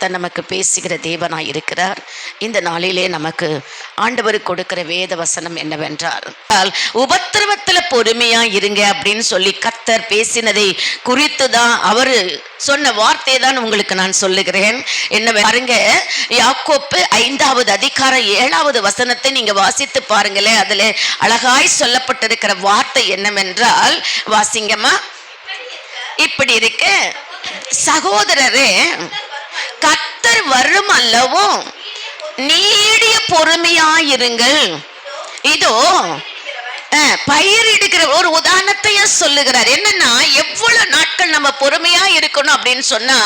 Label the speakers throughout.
Speaker 1: கர்த்தர் நமக்கு பேசுகிற தேவனாய் இருக்கிறார். இந்த நாளிலே நமக்கு ஆண்டவர் கொடுக்கிற வேத வசனம் என்னவென்றால் உபத்திரவத்தில் பொறுமையா இருங்க அப்படின்னு சொல்லி கர்த்தர் பேசினதை குறித்து தான் அவர் சொன்ன வார்த்தை தான் உங்களுக்கு நான் சொல்லுகிறேன். என்ன பாருங்க யாக்கோப்பு ஐந்தாவது அதிகாரம் ஏழாவது வசனத்தை நீங்க வாசித்து பாருங்களேன். அதுல அழகாய் சொல்லப்பட்டிருக்கிற வார்த்தை என்னவென்றால் வாசிங்கம்மா. இப்படி இருக்கு. சகோதரரே கத்தர் வரும் அல்லவோ நீடிய பொறுமையாயிருங்கள். இதோ அஹ், பயிரிடுகிற ஒரு உதாரணத்தையும் சொல்லுகிறார்? என்னன்னா எவ்வளவு நாட்கள் நம்ம பொறுமையா இருக்கணும் அப்படின்னு சொன்னா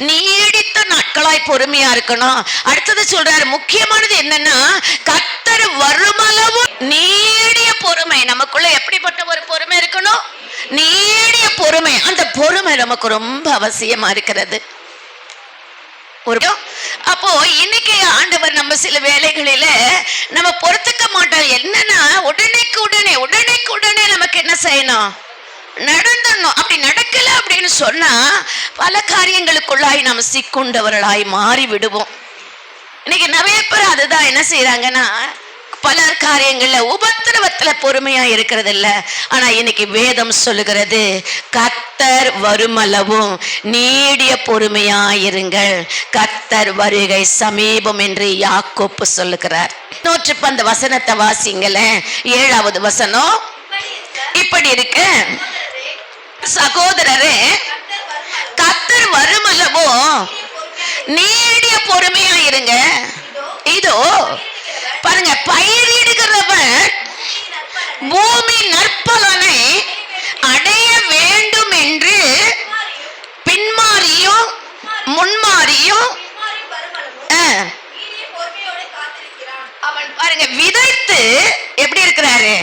Speaker 1: நீடித்த நாட்களாய் பொறுமையா இருக்கணும். அடுத்தது சொல்றாரு முக்கியமானது என்னன்னா கத்தர் வருமளவு நீடிய பொறுமை. நமக்குள்ள எப்படிப்பட்ட ஒரு பொறுமை இருக்கணும்? நீடிய பொறுமை. அந்த பொறுமை நமக்கு ரொம்ப அவசியமா இருக்கிறது. ஒரு அப்போ இன்னைக்கு ஆண்டவர் நம்ம சில வேலைகளில நம்ம பொறுத்துக்க மாட்டோம் என்னன்னா உடனேக்கு உடனே உடனேக்கு உடனே நமக்கு என்ன செய்யணும்? நடந்தணும் அப்படி நடக்கல அப்படின்னு சொன்னா பல காரியங்களுக்குள்ளாய் நம்ம சிக்குண்டவர்களாய் மாறி விடுவோம் இன்னைக்கு நிறைய பேர் அதுதான் என்ன செய்யறாங்கன்னா பல காரியங்கள்ல உபத்திரவத்துல பொறுமையா இருக்கிறது இல்ல ஆனா இன்னைக்கு வேதம் சொல்லுகிறது கத்தர் வருமளவும் நீடிய பொறுமையா இருங்கள். கத்தர் வருகை சமீபம் என்று யாக்கோப்பு சொல்லுகிறார். நூற்று பந்த வசனத்தை வாசிங்களேன். ஏழாவது வசனம். இப்படி இருக்கு. சகோதரரே கத்தர் வருமளவும் நீடிய பொறுமையா இருங்க. இதோ பாருங்க பயிரிடுகிறவன் பூமி நற்பலனை அடைய வேண்டும் என்று பின்மாறியும் முன்மாறியும் அவன் பாருங்க விதைத்து எப்படி இருக்கிறாரு?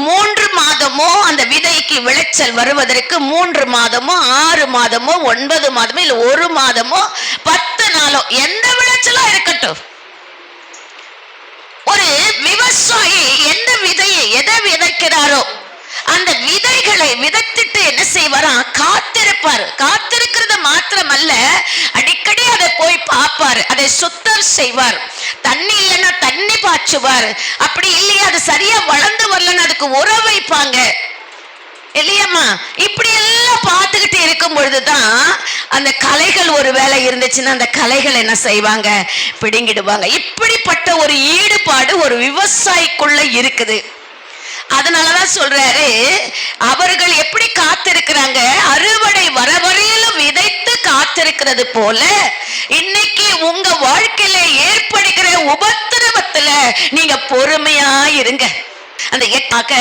Speaker 1: மூன்று மாதமோ அந்த விதைக்கு விளைச்சல் வருவதற்கு மூன்று மாதமோ ஆறு மாதமோ ஒன்பது மாதமோ இல்ல ஒரு மாதமோ பத்து நாளோ எந்த விளைச்சலா இருக்கட்டும். விவசாயி எந்த விதையை எதை விதைக்கிறாரோ அந்த விதைகளை விதைத்துட்டு என்ன செய்வாரா? காத்திருப்பாரு. காத்திருக்கிறது மாத்திரமல்ல அடிக்கடி அதை போய் பார்ப்பாரு. அதை சுத்தம் செய்வார். தண்ணி இல்லைன்னா தண்ணி பாய்ச்சுவார். அப்படி இல்லையா? அது சரியா வளர்ந்து வரலன்னா அதுக்கு உர வைப்பாங்க. இல்லையம்மா இப்படி எல்லாம் பார்த்துக்கிட்டு இருக்கும் பொழுதுதான் அந்த கலைகள் ஒரு வேலை இருந்துச்சுன்னா அந்த கலைகள் என்ன செய்வாங்க? பிடுங்கிடுவாங்க. இப்படிப்பட்ட ஒரு ஈடுபாடு ஒரு விவசாயிக்குள்ள இருக்குது. அதனாலதான் சொல்றாரு அவர்கள் எப்படி காத்திருக்கிறாங்க? அறுவடை வர வரையிலும் விதைத்து காத்திருக்கிறது போல இன்னைக்கு உங்க வாழ்க்கையில ஏற்படுகிற உபத்திரவத்துல நீங்க பொறுமையா இருங்க. அந்த எட்டாக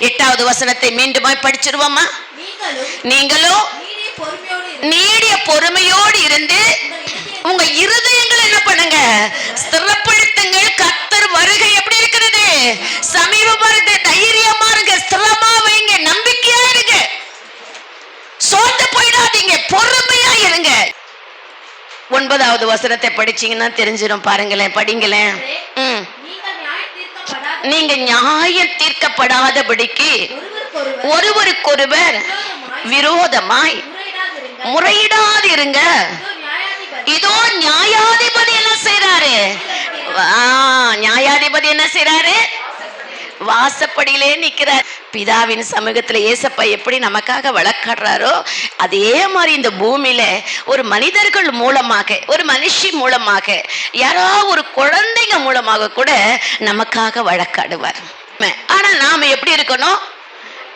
Speaker 1: எட்டாவது வசனத்தை மீண்டுமாய் படிச்சிருவோமா?
Speaker 2: நீங்களும். நீடிய பொறுமையோடு
Speaker 1: இருந்து உங்க இருதயங்கள் என்ன பண்ணுங்க? ஸ்திரப்படுத்துங்கள். கத்தர் வருகை எப்படி இருக்கிறது? சமீபமா இருக்கு தைரியமா இருங்க. ஸ்திரமா வைங்க. நம்பிக்கையா இருங்க. சோர்ந்து போயிடாதீங்க. பொறுமையா இருங்க. ஒன்பதாவது வசனத்தை படிச்சீங்கன்னா தெரிஞ்சிடும் பாருங்களேன் படிங்களேன் ம்.
Speaker 2: நீங்கள் நியாயம் தீர்க்கப்படாத
Speaker 1: நீங்க நியாயம் தீர்க்கப்படாதபடிக்கு
Speaker 2: ஒருவருக்கொருவர்
Speaker 1: விரோதமாய்
Speaker 2: முறையிடாது
Speaker 1: முறையிடாதிருங்க.
Speaker 2: இதோ நியாயாதிபதி
Speaker 1: என்ன செய்யறாரு ஆ, நியாயாதிபதி என்ன செய்றாரு? வாசப்படியிலே நிற்கிறார். பிதாவின் சமூகத்தில் ஏசப்பா எப்படி நமக்காக வழக்காடுறாரோ அதே மாதிரி இந்த பூமியில ஒரு மனிதர்கள் மூலமாக ஒரு மனுஷி மூலமாக யாரோ ஒரு குழந்தைங்க மூலமாக கூட நமக்காக வழக்காடுவார். ஆனா நாம எப்படி இருக்கணும்?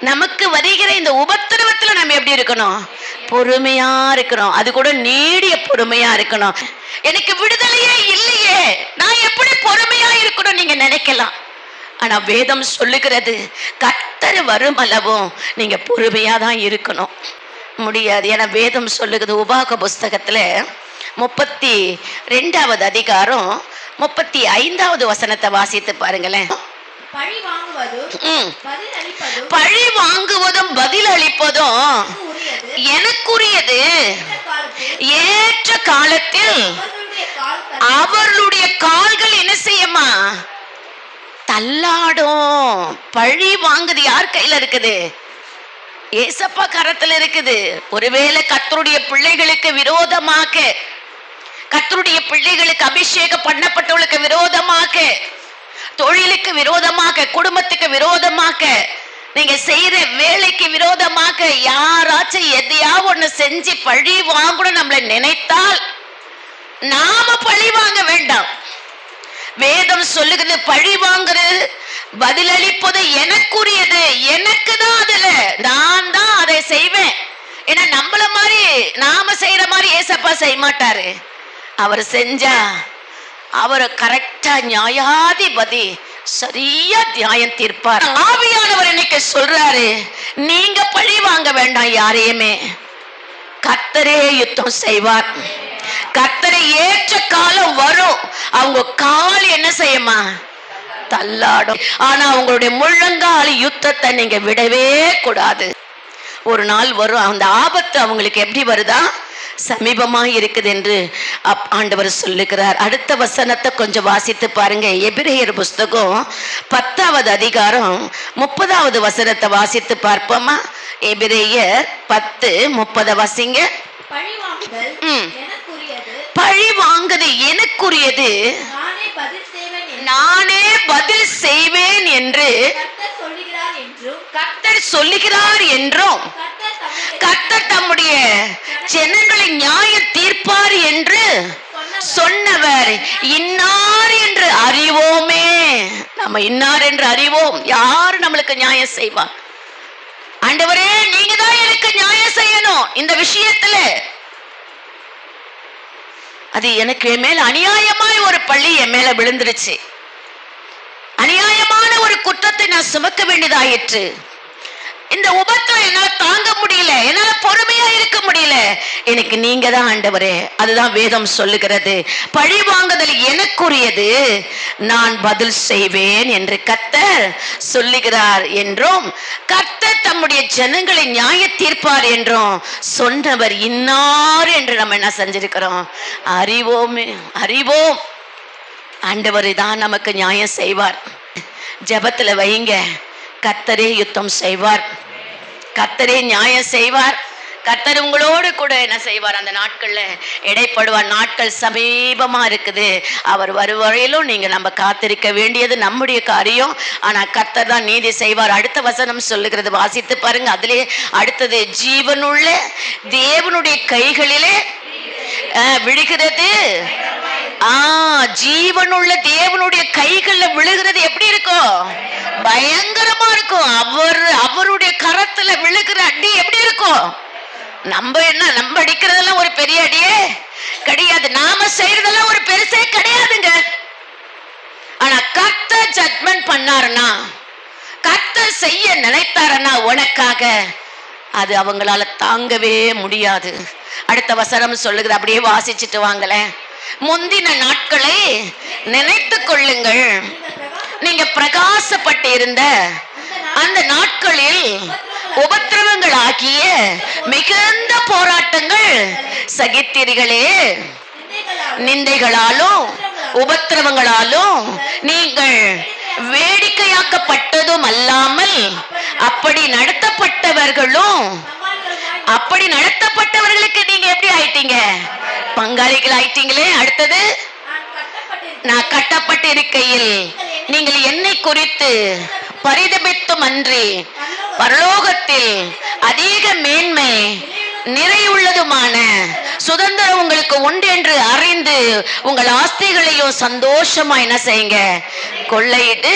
Speaker 1: நமக்கு வருகிற இந்த உபத்திரவத்துல நம்ம எப்படி இருக்கணும்? பொறுமையா இருக்கணும். அது கூட நீடிய பொறுமையா இருக்கணும். எனக்கு விடுதலையே இல்லையே. நான் எப்படி பொறுமையா இருக்கணும் நீங்க நினைக்கலாம்? ஆனா வேதம் சொல்லுகிறது கத்தர் வரும் அளவும் நீங்க பொறுமையா தான் இருக்கணும். முடியாது. ஏன்னா வேதம் சொல்லுகிறது உபாக புஸ்தகத்துல முப்பத்தி ரெண்டாவது அதிகாரம் முப்பத்தி ஐந்தாவது வசனத்தை வாசித்து பாருங்களேன்.
Speaker 2: பழி வாங்குவதும். பதில் அளிப்பதும்
Speaker 1: பழி வாங்குவதும் பதில் அளிப்பதும்
Speaker 2: உரியது.
Speaker 1: எனக்குரியது. ஏற்ற காலத்தில்
Speaker 2: அவர்களுடைய கால்
Speaker 1: அவர்களுடைய கால்கள் என்ன செய்யுமா? தள்ளாடும். பழி வாங்குது யார் கையில இருக்குது? ஏசப்பா கரத்துல இருக்குது. ஒருவேளை கத்தருடைய பிள்ளைகளுக்கு விரோதமாக கத்தருடைய பிள்ளைகளுக்கு அபிஷேகம் பண்ணப்பட்டவளுக்கு விரோதமாக தொழிலுக்கு விரோதமாக குடும்பத்துக்கு விரோதமாக நீங்க செய்யற வேலைக்கு விரோதமாக யாராச்சும் எதையாவது ஒண்ணு செஞ்சு பழி வாங்கணும் நம்மளை நினைத்தால் நாம பழி வாங்க வேண்டாம். வேதம் சொல்லுகிறது பழி வாங்குறது பதிலளிப்பது எனக்குரியது. எனக்கு தான் அதுல. நான் தான் அதை செய்வேன். ஏன்னா நம்மள மாதிரி நாம செய்யற மாதிரி ஏசப்பா செய்ய மாட்டாரு அவர் செஞ்சா அவர் கரெக்டா நியாயாதிபதி சரியா நியாயம் தீர்ப்பார். ஆவியானவர் இன்னைக்கு சொல்றாரு நீங்க பழி வாங்க வேண்டாம் யாரையுமே. கத்தரே யுத்தம் செய்வார். கர்த்தரை ஏற்ற காலம் வரும். அவங்க கால் என்ன செய்யுமா? தள்ளாடும். ஆனா அவங்களுடைய முழங்கால் யுத்தத்தை நீங்க விடவே கூடாது. ஒரு நாள் வரும். அந்த ஆபத்து அவங்களுக்கு எப்படி வருதா? சமீபமா இருக்குது என்று அப்- ஆண்டவர் சொல்லுகிறார். அடுத்த வசனத்தை கொஞ்சம் வாசித்து பாருங்க. எபிரேயர் புஸ்தகம் பத்தாவது அதிகாரம் முப்பதாவது வசனத்தை வாசித்து பார்ப்போமா? எபிரேயர் பத்து முப்பதை வாசிங்க.
Speaker 2: பழி
Speaker 1: வாங்குது எனக்குரியது.
Speaker 2: நானே பதில் செய்வேன் என்று கர்த்தர் சொல்லுகிறார் என்றும்
Speaker 1: கர்த்தர்
Speaker 2: தம்முடைய
Speaker 1: ஜனங்களை நியாய தீர்ப்பார் என்று சொன்னவர். இன்னார் என்று அறிவோமே. நம்ம இன்னார் என்று அறிவோம். யார் நம்மளுக்கு நியாயம் செய்வார்? ஆண்டவரே நீங்க தான் எனக்கு நியாயம் செய்யணும். இந்த விஷயத்துல அது எனக்கு என் மேல அநியாயமாய் ஒரு பள்ளி என் மேல விழுந்துருச்சு அநியாயமான ஒரு குற்றத்தை நான் சுமக்க வேண்டியதாயிற்று. இந்த உபத்திரம் என்னால தாங்க முடியல. என்னால பொறுமையா இருக்க முடியல. எனக்கு நீங்க தான் ஆண்டவரே. அதுதான் வேதம் சொல்லுகிறது. பழி வாங்குதல் எனக்குரியது. நான் பதில் செய்வேன் என்று கர்த்தர் சொல்லுகிறார் என்றும் கர்த்தர் தம்முடைய ஜனங்களை நியாய தீர்ப்பார் என்றும் சொன்னவர் இன்னார் என்று நம்ம என்ன செஞ்சிருக்கிறோம்? அறிவோமே அறிவோம். ஆண்டவர் தான் நமக்கு நியாயம் செய்வார். ஜபத்துல வைங்க. கத்தரே யுத்தம் செய்வார். கத்தரே நியாயம் செய்வார். கத்தர் உங்களோடு கூட என்ன செய்வார்? அந்த நாட்கள்ல இடைப்படுவார். நாட்கள் சமீபமா இருக்குது. அவர் வருவரையிலும் நீங்க நம்ம காத்திருக்க வேண்டியது நம்முடைய காரியம். ஆனா கத்தர் தான் நீதி செய்வார். அடுத்த வசனம் சொல்லுகிறது வாசித்து பாருங்க. அதிலே அடுத்தது ஜீவனுள்ள தேவனுடைய கைகளிலே விழுகிறது. ஆ ஜீவனுள்ள தேவனுடைய கைகள்ல விழுகிறது எப்படி இருக்கும்? பயங்கரமா இருக்கும். அவர் அவருடைய கரத்துல விழுகிற அடி எப்படி இருக்கும்? நம்ம என்ன நம்ம அடிக்கிறதெல்லாம் ஒரு பெரிய அடியே கிடையாது. நாம செய்யறதெல்லாம் ஒரு பெருசே கிடையாதுங்க. ஆனா கத்த ஜட்மெண்ட் பண்ணாருன்னா கத்த செய்ய நினைத்தாருன்னா உனக்காக அது அவங்களால தாங்கவே முடியாது. அடுத்த வசனம் சொல்லுகிறது அப்படியே வாசிச்சுட்டு வாங்களேன். முந்தின நாட்களை நினைத்து கொள்ளுங்கள். நீங்க பிரகாசப்பட்டு இருந்த அந்த நாட்களில் உபத்திரவங்கள் ஆகிய மிகுந்த போராட்டங்கள் சகித்தீர்களே. நிந்தைகளாலும் உபத்திரவங்களாலும் நீங்கள் வேடிக்கையாக்கப்பட்டதும் அல்லாமல் அப்படி நடத்தப்பட்டவர்களும் அப்படி நடத்தப்பட்டவர்களுக்கு நீங்க எப்படி ஆயிட்டீங்க? பங்காளிகள் ஆயிட்டீங்களே அடுத்தது நான் கட்டப்பட்டு இருக்கையில் நீங்கள் என்னை குறித்து பரிதபித்தும் அன்றி பரலோகத்தில் அதிக மேன்மை நிறையுள்ளதுமான சுதந்திரம் உங்களுக்கு உண்டு என்று அறிந்து உங்கள் ஆஸ்திகளையும் சந்தோஷமா என்ன செய்யுங்க? கொள்ளையிட்டு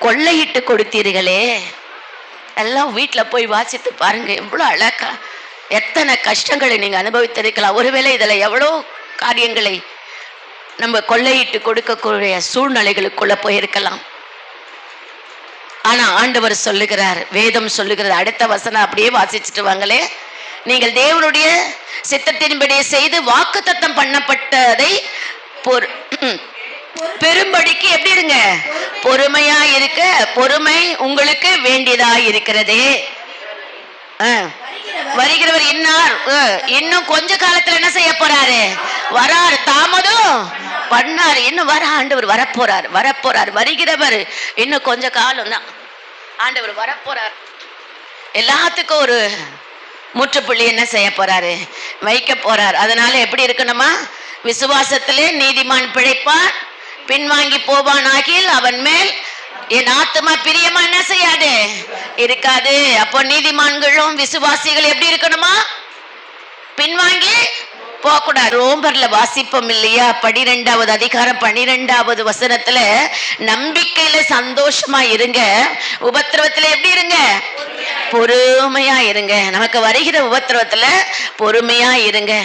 Speaker 1: கொள்ளையிட்டு கொடுத்தீர்களே. எல்லாம் வீட்டில் போய் வாசித்து பாருங்க எவ்வளோ அழகா. எத்தனை கஷ்டங்களை நீங்க அனுபவித்திருக்கலாம். ஒருவேளை இதுல எவ்வளோ காரியங்களை நம்ம கொள்ளையிட்டு கொடுக்கக்கூடிய சூழ்நிலைகளுக்குள்ள போயிருக்கலாம். ஆனா ஆண்டவர் சொல்லுகிறார் வேதம் சொல்லுகிறது அடுத்த வசனம் அப்படியே வாசிச்சுட்டு வாங்களே. நீங்கள் தேவனுடைய சித்தத்தின்படி செய்து வாக்குத்தத்தம் பண்ணப்பட்டதை பொறு- பெரும்படிக்கு எப்படி இருங்க? பொறுமையா இருக்க பொறுமை உங்களுக்கு வேண்டியதா இருக்கிறதே. வருகிறவர் இன்னார் ஆ, இன்னும் கொஞ்ச காலத்துல என்ன செய்ய போறாரு? வராரு. தாமதம். பண்ணாரு. இன்னும் வர ஆண்டவர் வரப்போறாரு. வரப்போறாரு. வருகிறவர். இன்னும் கொஞ்ச காலம் தான் ஆண்டவர் வரப்போறார். எல்லாத்துக்கும் ஒரு முற்றுப்புள்ளி என்ன செய்ய போறாரு? வைக்க போறார். அதனால எப்படி இருக்கணுமா? விசுவாசத்திலே நீதிமான் பிழைப்பான். பின்வாங்கி போவான் ஆகில் அவன் மேல் என் ஆத்மா பிரியமா என்ன செய்யாது? இருக்காது. அப்போ நீதிமான்களும் விசுவாசிகள் எப்படி இருக்கணுமா? பின்வாங்கி போகக்கூடாது. ரோம்பர்ல வாசிப்போம் இல்லையா? பனிரெண்டாவது அதிகாரம் பனிரெண்டாவது வசனத்துல நம்பிக்கையில சந்தோஷமா இருங்க. உபத்திரவத்துல எப்படி இருங்க? பொறுமையா இருங்க. நமக்கு வருகிற உபத்திரவத்துல பொறுமையா இருங்க.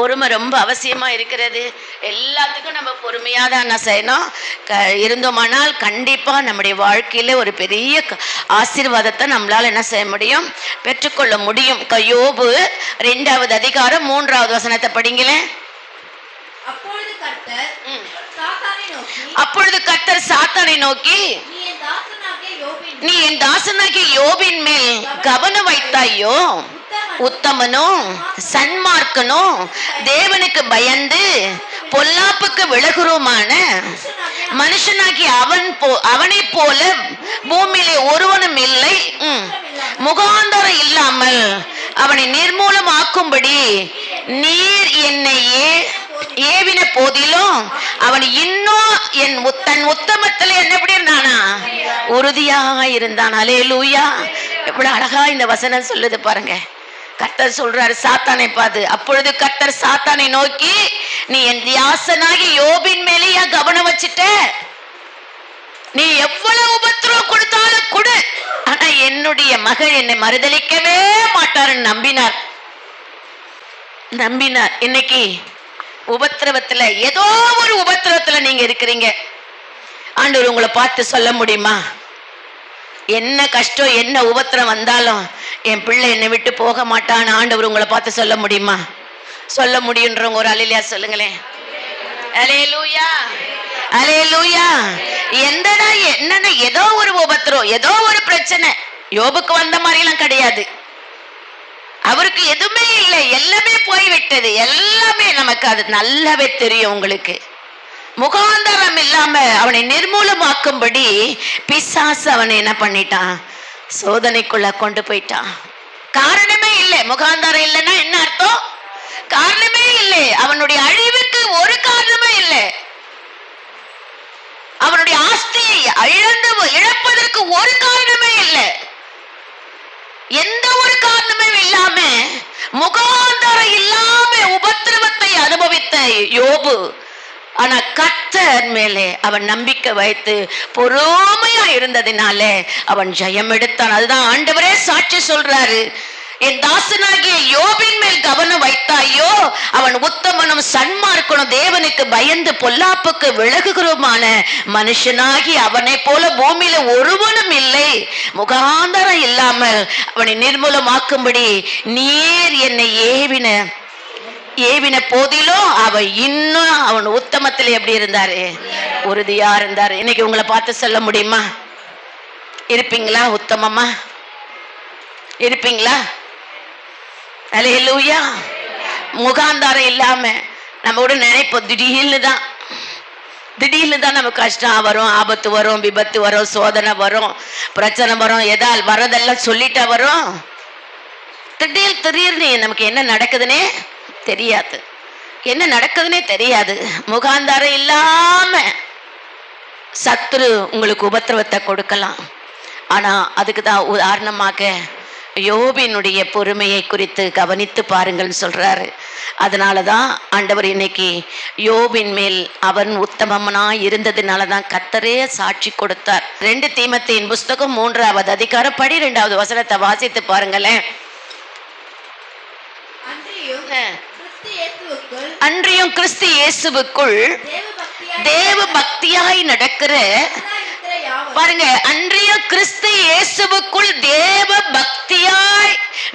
Speaker 1: பொறுமை ரொம்ப அவசியமா இருக்கிறது. எல்லாத்துக்கும் நம்ம பொறுமையா தான் என்ன செய்யணும். க இருந்தோமானால் கண்டிப்பா நம்முடைய வாழ்க்கையில ஒரு பெரிய ஆசீர்வாதத்தை நம்மளால என்ன செய்ய முடியும்? பெற்றுக்கொள்ள முடியும். க- யோபு ரெண்டாவது அதிகாரம் மூன்றாவது வசனத்தை படிங்களேன்
Speaker 2: அப்பொழுது கர்த்தர்
Speaker 1: ம்.
Speaker 2: சாத்தானை நோக்கி நீ என் தாசனாகிய யோபின்
Speaker 1: மேல் கவனம் வைத்தாயோ? உத்தமனும் சன்மார்க்கனும் தேவனுக்கு பயந்து பொல்லாப்புக்கு விலகுருமான மனுஷனாகி அவன் போ அவனை போல பூமியிலே ஒருவனும் இல்லை. முகாந்தரம் இல்லாமல் அவனை நிர்மூலமாக்கும்படி நீர் என்னை ஏ- ஏவின போதிலும் அவன் இன்னும் என் தன் உத்தமத்துல என்ன எப்படி இருந்தானா? உறுதியாக இருந்தான். அலே லூயா எவ்வளவு அழகா இந்த வசனம் சொல்லுது பாருங்க. கத்தர் சொல்றாரு சாத்தானை பார்த்து. அப்பொழுது கத்தர் சாத்தானை நோக்கி நீ என் தியாசனாகி யோபின் மேலேயா கவனம் வச்சுட்ட? நீ எவ்வளவு உபத்திரவம் கொடுத்தாலும் கொடு. ஆனா என்னுடைய மகள் என்னை மறுதளிக்கவே மாட்டாருன்னு நம்பினார். நம்பினார். இன்னைக்கு உபத்திரவத்துல ஏதோ ஒரு உபத்திரவத்துல நீங்க இருக்கிறீங்க. ஆண்டவர் உங்களை பார்த்து சொல்ல முடியுமா? என்ன கஷ்டம் என்ன உபத்திரம் வந்தாலும் என் பிள்ளை என்னை விட்டு போக மாட்டான்னு ஆண்டவர் உங்களை பார்த்து சொல்ல முடியுமா? சொல்ல முடியுன்றவங்க ஒரு அலிலியா சொல்லுங்களேன். அலே லூயா அலே லூயா எந்தடா என்னன்னா ஏதோ ஒரு உபத்திரம் ஏதோ ஒரு பிரச்சனை. யோபுக்கு வந்த மாதிரிலாம் கிடையாது. அவருக்கு எதுவுமே இல்லை. எல்லாமே போய்விட்டது. எல்லாமே நமக்கு அது நல்லாவே தெரியும் உங்களுக்கு. முகாந்தரம் இல்லாம அவனை நிர்மூலமாக்கும்படி பிசாசு அவனை என்ன பண்ணிட்டான்? சோதனைக்குள்ள கொண்டு போயிட்டான். காரணமே இல்லை. முகாந்தாரம் இல்லைன்னா என்ன அர்த்தம்? காரணமே இல்லை. அவனுடைய அழிவுக்கு ஒரு காரணமே இல்லை. அவனுடைய ஆஸ்தியை இழந்து இழப்பதற்கு ஒரு காரணமே இல்லை. எந்த ஒரு காரணமே இல்லாம முகாந்தரம் இல்லாம உபத்திரவத்தை அனுபவித்த யோபு ஆனா கத்தர் மேலே அவன் நம்பிக்கை வைத்து பொறுமையா இருந்ததினாலே அவன் ஜெயம் எடுத்தான். அதுதான் ஆண்டவரே சாட்சி சொல்றாரு. என் தாசனாகிய யோபின் மேல் கவனம் வைத்தாயோ அவன் உத்தமனும் சன்மார்க்கனும் தேவனுக்கு பயந்து பொல்லாப்புக்கு விலகுகிறோமான மனுஷனாகி அவனை போல பூமியில ஒருவனும் இல்லை. முகாந்தரம் இல்லாமல் அவனை நிர்மூலமாக்கும்படி நீர் என்னை ஏவின. ஏவின போதிலும் அவ இன்னும் அவன் உத்தமத்தில் எப்படி இருந்தாரு? உறுதியா இருந்தாரு. இன்னைக்கு உங்களை பார்த்து சொல்ல முடியுமா? இருப்பீங்களா? உத்தமமா? இருப்பீங்களா? அலையலூயா. முகாந்தாரம் இல்லாம நம்ம கூட நினைப்போம் திடீர்னு தான். திடீர்னு தான் நமக்கு கஷ்டம் வரும் ஆபத்து வரும் விபத்து வரும் சோதனை வரும் பிரச்சனை வரும் எதால் வரதெல்லாம் சொல்லிட்டா வரும். திடீர் திடீர்னு நமக்கு என்ன நடக்குதுன்னே தெரியாது. என்ன நடக்குதுன்னே தெரியாது. முகாந்தாரம் இல்லாம சத்துரு உங்களுக்கு உபத்திரவத்தை கொடுக்கலாம். ஆனா அதுக்கு தான் உதாரணமாக யோபினுடைய பொறுமையை குறித்து கவனித்து பாருங்கள்னு சொல்றாரு. அதனால தான் ஆண்டவர் இன்னைக்கு யோபின் மேல் அவன் உத்தமனா இருந்ததுனால தான் கத்தரே சாட்சி கொடுத்தார். ரெண்டு தீமத்தின் புஸ்தகம் மூன்றாவது அதிகாரம் பனிரெண்டாவது வசனத்தை வாசித்து பாருங்களேன்.
Speaker 2: அன்றியும். கிறிஸ்து இயேசுவுக்குள் தேவ பக்தியாய்
Speaker 1: நடக்கிற பாருங்க அன்றைய கிறிஸ்து இயேசுவுக்குள் தேவ பக்தியாய்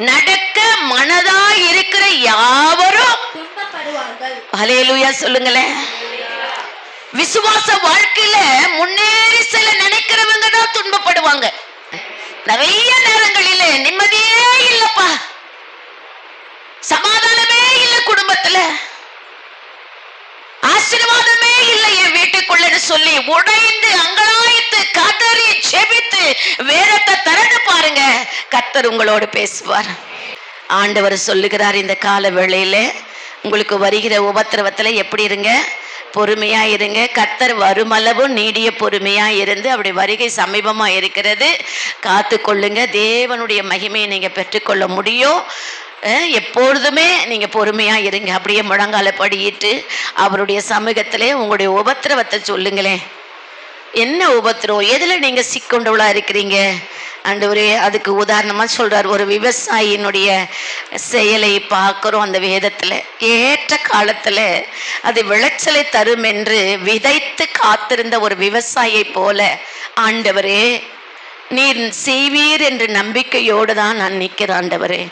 Speaker 1: நடக்க மனதாய் இருக்கிற யாவரும் ஹalleluya சொல்லுங்களேன். விசுவாச வாழ்க்கையில முன்னேறி செல்ல நினைக்கிறவங்க தான் துன்பப்படுவாங்க. நிறைய நேரங்களில நிம்மதியே இல்லப்பா. சமாதானமே இல்ல குடும்பத்துல. ஆசீர்வாதமே இல்லை என் வீட்டுக்குள்ளன்னு சொல்லி உடைந்து அங்கலாய்த்து கதறி செபித்து வேதத்தை திறந்து பாருங்க. கத்தர் உங்களோடு பேசுவார். ஆண்டவர் சொல்லுகிறார் இந்த கால வேளையில உங்களுக்கு வருகிற உபத்திரவத்துல எப்படி இருங்க? பொறுமையா இருங்க. கத்தர் வருமளவும் நீடிய பொறுமையா இருந்து அப்படி வருகை சமீபமா இருக்கிறது. காத்து கொள்ளுங்க தேவனுடைய மகிமையை நீங்க பெற்றுக்கொள்ள முடியும். எப்பொழுதுமே நீங்கள் பொறுமையாக இருங்க. அப்படியே முழங்கால படியிட்டு அவருடைய சமூகத்திலே உங்களுடைய உபத்திரவத்தை சொல்லுங்களேன். என்ன உபத்திரம் எதில் நீங்கள் சிக்கொண்டவளாக இருக்கிறீங்க? ஆண்டவரே அதுக்கு உதாரணமாக சொல்கிறார் ஒரு விவசாயினுடைய செயலை பார்க்குறோம் அந்த வேதத்தில். ஏற்ற காலத்தில் அது விளைச்சலை தரும் என்று விதைத்து காத்திருந்த ஒரு விவசாயியை போல ஆண்டவரே நீர் செய்வீர் என்று நம்பிக்கையோடு தான் நான் நிற்கிறேன் ஆண்டவரே.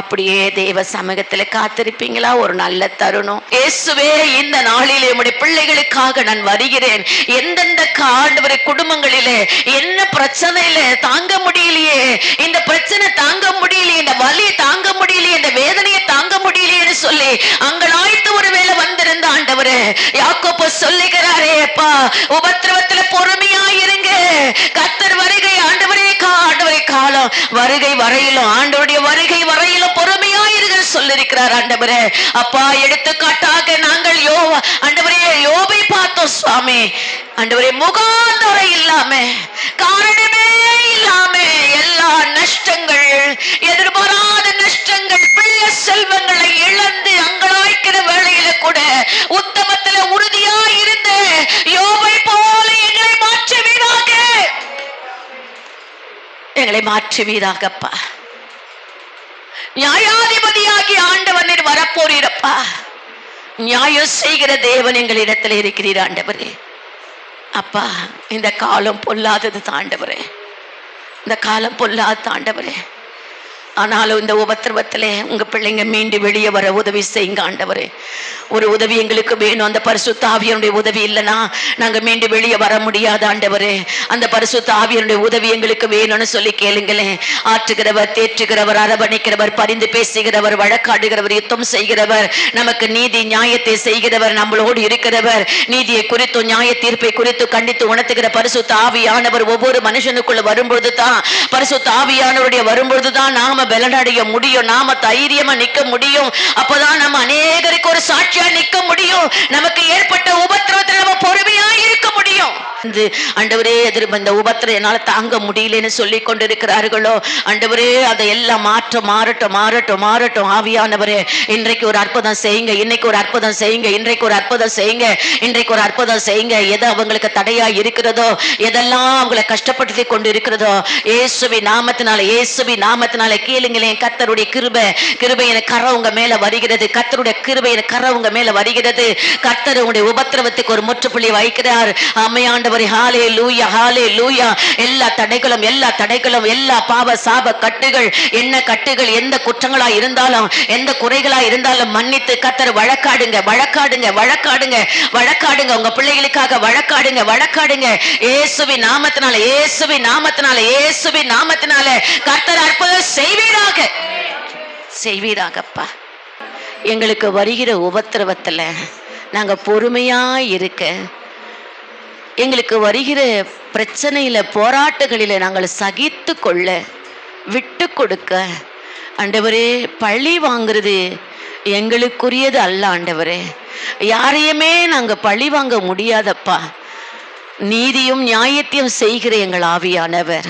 Speaker 1: அப்படியே தேவ சமூகத்துல காத்திருப்பீங்களா? ஒரு நல்ல தருணம். இயேசுவே இந்த நாளிலே உடைய பிள்ளைகளுக்காக நான் வருகிறேன். எந்தெந்த ஆண்டவரை குடும்பங்களிலே என்ன பிரச்சனையில தாங்க முடியலையே இந்த பிரச்சனை தாங்க முடியலையே இந்த வலி தாங்க முடியலையே இந்த வேதனையை தாங்க முடியலையேன்னு சொல்லி அங்கலாய்த்து ஒரு வேலை வந்திருந்த ஆண்டவரே யாக்கோப்ப சொல்லுகிறாரே அப்பா உபத்திரவத்துல பொறுமையா இருங்க. கத்தர் வருகை ஆண்டவரே கா காலம். வருகை வரையிலும் ஆண்டவருடைய வருகை இருங்க ஆண்டவரே. அப்பா எடுத்துக்காட்டாக நாங்கள் யோ ஆண்டவரே யோபை பார்த்தோம் சுவாமி. ஆண்டவரே முகாந்தரை இல்லாம காரணமே இல்லாம எல்லா நஷ்டங்கள் எதிர்பாராத நஷ்டங்கள் பிள்ளை செல்வங்களை இழந்து அங்கலாய்க்கிற வேளையில கூட உத்தமத்துல உறுதியா இருந்த யோபை போல எங்களை மாற்றுவீராக. எங்களை மாற்றுவீராகப்பா. நியாயாதிபதியாகி ஆண்டவன் நீர் வரப்போறீரப்பா நியாயம் செய்கிற தேவன் எங்களிடத்தில் இருக்கிறீர் ஆண்டவரே. அப்பா இந்த காலம் பொல்லாதது தாண்டவரே. இந்த காலம் பொல்லாத தாண்டவரே. ஆனாலும் இந்த உபத்திரவத்தில் உங்க பிள்ளைங்க மீண்டு வெளியே வர உதவி செய்யுங்க ஆண்டவர். ஒரு உதவி எங்களுக்கு வேணும். அந்த பரிசுத்த ஆவியனுடைய உதவி இல்லைன்னா நாங்க மீண்டு வெளியே வர முடியாது ஆண்டவர். அந்த பரிசுத்த ஆவியனுடைய உதவி எங்களுக்கு வேணும்னு சொல்லி கேளுங்களேன். ஆற்றுகிறவர் தேற்றுகிறவர் அரவணைக்கிறவர் பரிந்து பேசுகிறவர் வழக்காடுகிறவர் யுத்தம் செய்கிறவர் நமக்கு நீதி நியாயத்தை செய்கிறவர் நம்மளோடு இருக்கிறவர். நீதியை குறித்து நியாய தீர்ப்பை குறித்து கண்டித்து உணர்த்துகிற பரிசுத்த ஆவியானவர் ஒவ்வொரு மனுஷனுக்குள்ள வரும்பொழுது தான் பரிசுத்த ஆவியானவருடைய வரும்பொழுது தான் நாம பலனடைய முடியும். நாம தைரியமா நிக்க முடியும். அப்பதான் நம்ம அநேகருக்கு ஒரு சாட்சியா நிக்க முடியும். நமக்கு ஏற்பட்ட உபத்திரவத்தில் நம்ம பொறுமையா இருக்க முடியும் ஆண்டவரே எதிர்ப்பு இந்த உபத்திரம் என்னால் தாங்க முடியலன்னு சொல்லி கொண்டிருக்கிறார்களோ? ஆண்டவரே அதை எல்லாம் மாற்ற மாறட்டும் மாறட்டும் மாறட்டும். ஆவியானவரே இன்றைக்கு ஒரு அற்புதம் செய்யுங்க இன்னைக்கு ஒரு அற்புதம் செய்யுங்க இன்றைக்கு ஒரு அற்புதம் செய்யுங்க இன்றைக்கு ஒரு அற்புதம் செய்யுங்க. எது அவங்களுக்கு தடையா இருக்கிறதோ எதெல்லாம் அவங்களை கஷ்டப்படுத்தி கொண்டு இருக்கிறதோ ஏசுவி நாமத்தினால ஏசுவி நாமத்தினால கேளுங்களேன் கத்தருடைய கிருபை கிருபையின கரை உங்க மேல வருகிறது கர்த்தருடைய கிருபையின கரை உங்க மேல வருகிறது. கத்தர் உங்களுடைய உபத்திரவத்துக்கு ஒரு முற்றுப்புள்ளி வைக்கிறார். அம்மையாண்டவர் ஹாலே லூயா ஹாலே லூயா எல்லா தடைகளும் எல்லா தடைகளும் எல்லா பாவ சாப கட்டுகள் என்ன கட்டுகள் எந்த குற்றங்களா இருந்தாலும் எந்த குறைகளா இருந்தாலும் மன்னித்து கத்தர் வழக்காடுங்க வழக்காடுங்க வழக்காடுங்க வழக்காடுங்க. உங்க பிள்ளைகளுக்காக வழக்காடுங்க வழக்காடுங்க. இயேசுவி நாமத்தினால இயேசுவி நாமத்தினால இயேசுவி நாமத்தினால கர்த்தர் அற்புதம் செய்வீராக. செய்வீராகப்பா. எங்களுக்கு வருகிற உபத்திரவத்துல நாங்க பொறுமையா இருக்க எங்களுக்கு வருகிற பிரச்சனையில போராட்டங்களில நாங்கள் சகித்து கொள்ள விட்டு கொடுக்க. ஆண்டவரே பழி வாங்குறது எங்களுக்குரியது அல்ல ஆண்டவரே. யாரையுமே நாங்கள் பழி வாங்க முடியாதப்பா. நீதியும் நியாயத்தையும் செய்கிற எங்கள் ஆவியானவர்.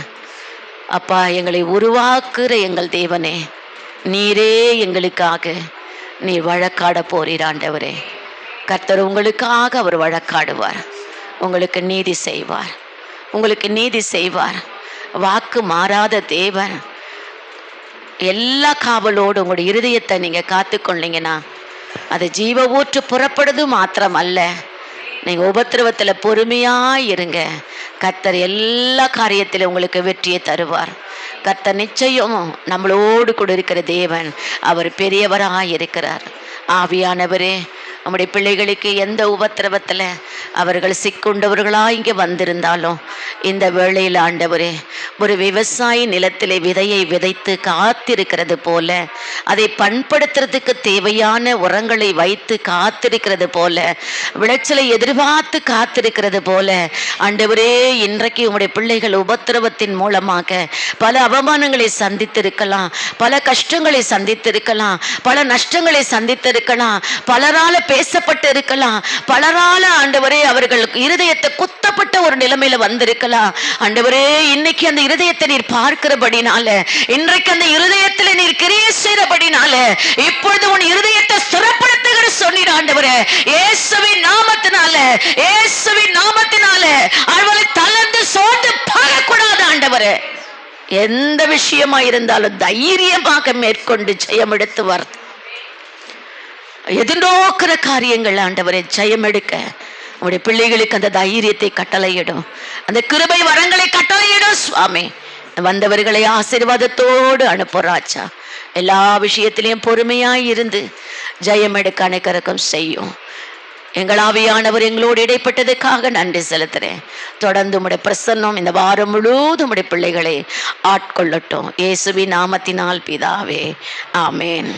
Speaker 1: அப்பா எங்களை உருவாக்குற எங்கள் தேவனே. நீரே எங்களுக்காக நீர் வழக்காட போறீர் ஆண்டவரே. கர்த்தர் உங்களுக்காக அவர் வழக்காடுவார். உங்களுக்கு நீதி செய்வார். உங்களுக்கு நீதி செய்வார். வாக்கு மாறாத தேவன். எல்லா காவலோடு உங்களுடைய இருதயத்தை நீங்க காத்துக்கொண்டீங்கன்னா அது ஜீவ ஊற்று புறப்படுது மாத்திரம் அல்ல நீங்க உபத்திரவத்துல பொறுமையாக இருங்க. கர்த்தர் எல்லா காரியத்திலும் உங்களுக்கு வெற்றியை தருவார். கர்த்தர் நிச்சயம் நம்மளோடு கூட இருக்கிற தேவன் அவர் பெரியவராக இருக்கிறார். ஆவியானவரே நம்முடைய பிள்ளைகளுக்கு எந்த உபத்திரவத்தில் அவர்கள் சிக்குண்டவர்களாக இங்கே வந்திருந்தாலும் இந்த வேளையில் ஆண்டவரே ஒரு விவசாயி நிலத்திலே விதையை விதைத்து காத்திருக்கிறது போல அதை பண்படுத்துறதுக்கு தேவையான உரங்களை வைத்து காத்திருக்கிறது போல விளைச்சலை எதிர்பார்த்து காத்திருக்கிறது போல ஆண்டவரே இன்றைக்கு உங்களுடைய பிள்ளைகள் உபத்திரவத்தின் மூலமாக பல அவமானங்களை சந்தித்திருக்கலாம் பல கஷ்டங்களை சந்தித்திருக்கலாம் பல நஷ்டங்களை சந்தித்திருக்கலாம் பலரால பேசப்பட்டு இருக்கலாம் பலரால ஆண்டவரே அவர்கள் இருதயத்தை குத்தப்பட்ட ஒரு நிலைமையில வந்திருக்கலாம். ஆண்டவரே இன்னைக்கு அந்த இருதயத்தை நீர் பார்க்கிறபடினால இன்றைக்கு அந்த இருதயத்துல நீர் கிரியை செய்தபடினால இப்பொழுது உன் இருதயத்தை சுரப்படுத்துகிற சொன்னீர் ஆண்டவரே. இயேசுவின் நாமத்தினால இயேசுவின் நாமத்தினால அவளை தளர்ந்து சோர்ந்து பார்க்கக்கூடாது ஆண்டவர். எந்த விஷயமா இருந்தாலும் தைரியமாக மேற்கொண்டு ஜெயம் எடுத்து வர். எதிர்நோக்கிற காரியங்கள் ஆண்டவரை ஜெயம் எடுக்க உங்களுடைய பிள்ளைகளுக்கு அந்த தைரியத்தை கட்டளையிடும். அந்த கிருபை வரங்களை கட்டளையிடும் சுவாமி. வந்தவர்களை ஆசீர்வாதத்தோடு அனுப்புறாச்சா எல்லா விஷயத்திலையும் பொறுமையாய் இருந்து ஜெயம் எடுக்க அணைக்கறக்கம் செய்யும். எங்களாவியானவர் எங்களோடு இடைப்பட்டதுக்காக நன்றி செலுத்துறேன். தொடர்ந்து உடைய பிரசன்னம் இந்த வாரம் முழுவதும் உடைய பிள்ளைகளை ஆட்கொள்ளட்டும். இயேசுவி நாமத்தினால் பிதாவே. ஆமேன்.